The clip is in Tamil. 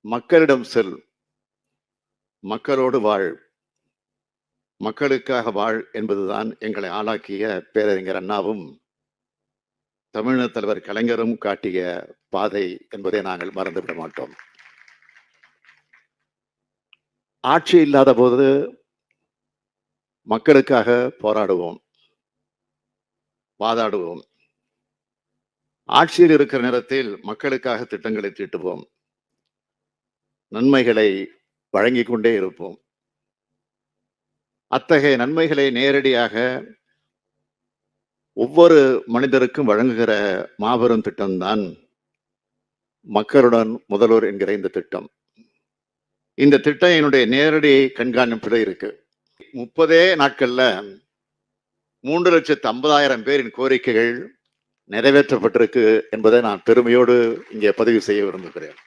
மக்களிடம் செல். மக்களோடு வாழ். மக்களுக்காக வாழ் என்பதுதான் எங்களை ஆளாக்கிய பேரறிஞர் அண்ணாவும் தமிழக தலைவர் கலைஞரும் காட்டிய பாதை என்பதை நாங்கள் மறந்துவிட மாட்டோம். ஆட்சி இல்லாத போது மக்களுக்காக போராடுவோம். வாதாடுவோம். ஆட்சியில் இருக்கிற நேரத்தில் மக்களுக்காக திட்டங்களை தீட்டுவோம். நன்மைகளை வழங்கிக் கொண்டே இருப்போம். அத்தகைய நன்மைகளை நேரடியாக ஒவ்வொரு மனிதருக்கும் வழங்குகிற மாபெரும் திட்டம்தான் மக்களுடன் முதல்வர் என்கிற இந்த திட்டம். இந்த திட்டம் என்னுடைய நேரடி கண்காணிப்பில் இருக்கு. முப்பதே நாட்கள்ல மூன்று லட்சத்து ஐம்பதாயிரம் பேரின் கோரிக்கைகள் நிறைவேற்றப்பட்டிருக்கு என்பதை நான் பெருமையோடு இங்கே பதிவு செய்ய விரும்புகிறேன்.